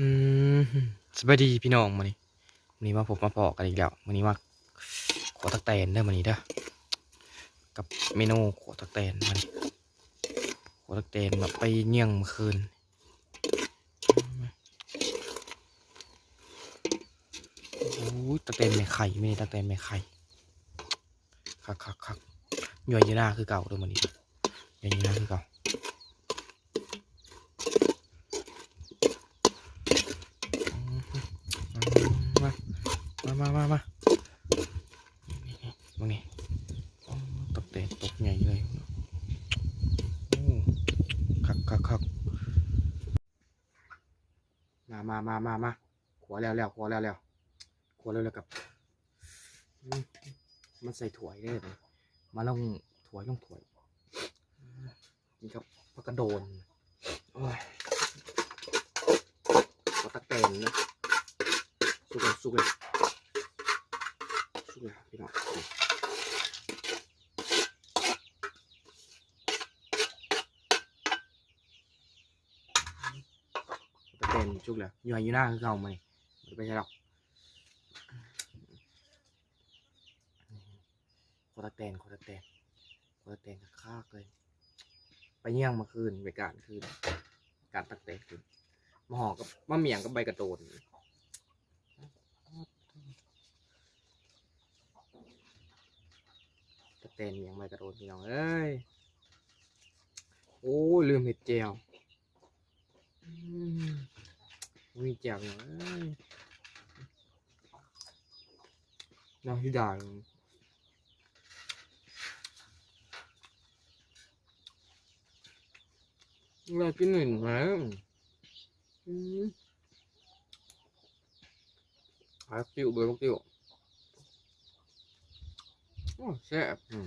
อืมสบายดีพี่น้องมานี่วันนี้มาพบมาพอกกันอีกแล้ววันนี้มาขอตักแตนเด้มานี่เด้อกับเมนูขอตักแตนมานี่ขอตักแตนแบบไปเยี่ยงเมื่อคืนโอ้ตักแตนไม่ไข่ไม่ตักแตนไม่ไข่คักคักคักย่อยยีน้าคือเก่าเด้อมานี่ย่อยยีหน้าคือเก่า มามามามามึงนี่ตกเตะตกใหญ่เลยโอ้คักคักคักมามามามามาขวแล้วแล้วขวแล้วแล้วขวแล้วแล้วกับมมันใส่ถั่วได้เลยมาลงถั่วยลงถั่วยนี่กับพักกระโดนโอ้ยขอตะเตนนะสุกเลยสุกเลยสุกเลยพี่น้องตะ เต้นสุกเลยอยู่ไหนอยู่หน้าคือเก่าไหมไม่ไปใช่หรอกโคตรเต้นโคตรเต้นโคตรเต้นค่ากเลยไปเยี่ยงมาคืนไปการคืน การตักเต้นคืนมาห่อกับมะเหมี่ยงกับใบกระโดนกระเตนเมียงไม่กระโดดพี่น้องเอ้ยโอ้ลืมเห็ดแจวอื มีแจวพี่น้องเอ้ยน้องที่ด่าเลยเรากินหนึ่งแล้วอืมหาติวเบอร์ลูกติวโอ้แซ่บอืม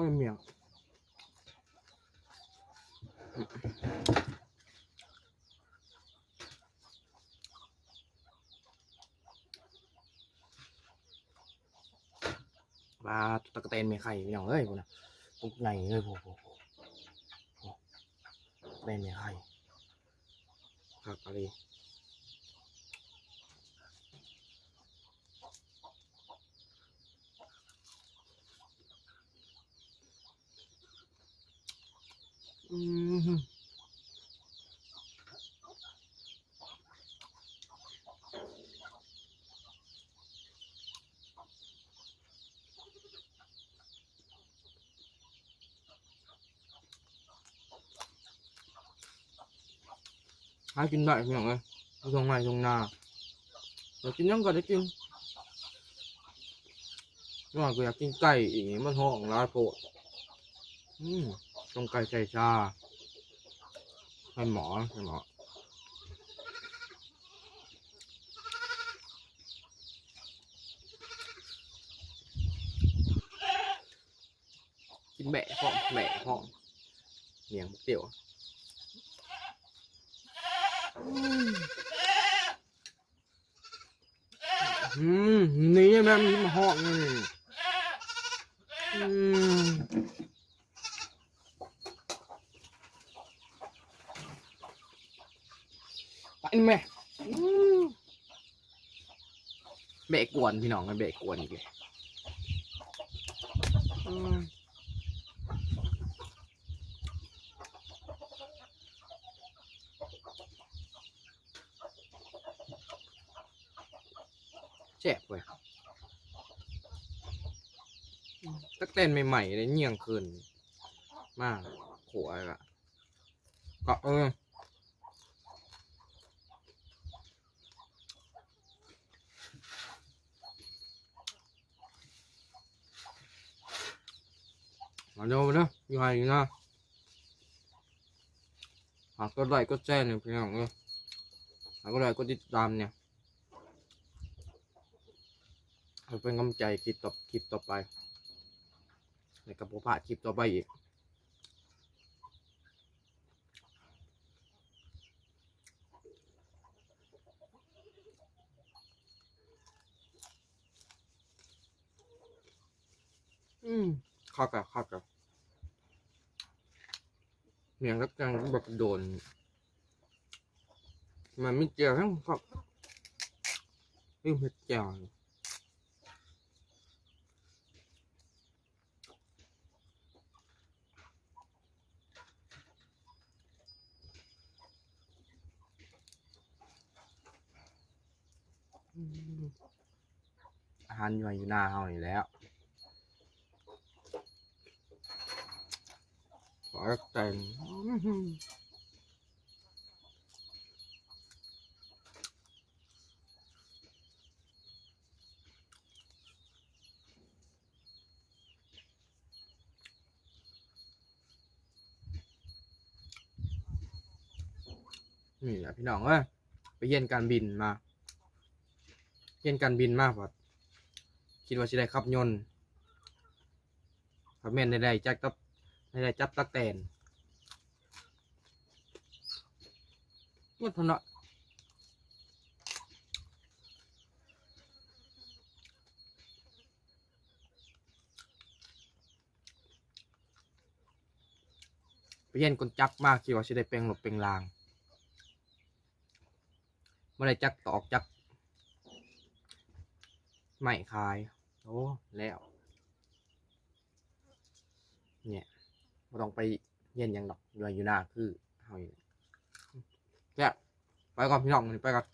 ก็เมียงปลาตะกเตนมีไข่พี่น้องเอ้ยพวกน่ะพวกไหนเอ้ยพวกพวกเตนมีไข่ครับอะไร hai chín đại miệng ơi dùng này dùng nào rồi chín nhắm gần đấy chín nhưng mà อยากกินไก่อีกมันห้องร้ายโปรดอืมต้มไก่ไก่ชาให้หม อืมนี่แม่มันมาหอกนี่อืมไปแม่เบะกวนพี่น้องมันเบะกวนอีกเลย แจ็บเว้ยตักเต้นใหม่ๆเลยเงี่ยงคืนมากโหอะไรอะก็เออมาดูมาดูอยู่ไหนนะหากก็ไลค์ก็แจ้งเนี่ยพี่น้องเออหากก็ไลค์ก็ติดตามเนี่ยให้ เป็นกำลังใจคลิปต่อคลิปต่อไปในกับผมพลาดคลิปต่อไปอีกอืมเข้ากับเข้ากับเมียงรับจังแบบโดน มันไม่เจอทั้งครับนี่เผ็ดเจียว อาหารอยู่อยู่หน้าเฮาอยู่แล้วขอแต่งนี่แหละพี่น้องเอ้ยไปเรียนการบินมา เรียนการบินมากพอดคิดว่าจะได้ขับยนต์ขับแม่นได้ได้จักตับได้ได้จับตักแตนหมดพนเนาะไปเรียนกลจักมากคิดว่าจะได้เป็นหลบเป็นลางไม่ได้จักตอกจัก ไม่คาย โอ้แล้ว เนี่ยไม่ต้องไปเย็นยังดอกอยู่อยู่หน้าคือเฮาอยู่เนี่ยไปก่อนพี่น้องนี่ไปก่อน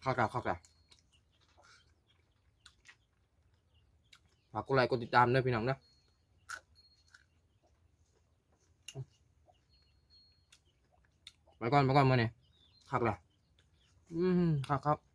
เข้ากลับเข้ากลับฝากกดไลค์กดติดตามด้วยพี่น้องนะไปก่อนไปก่อนมาเนี่ยคักละอืมครับครับ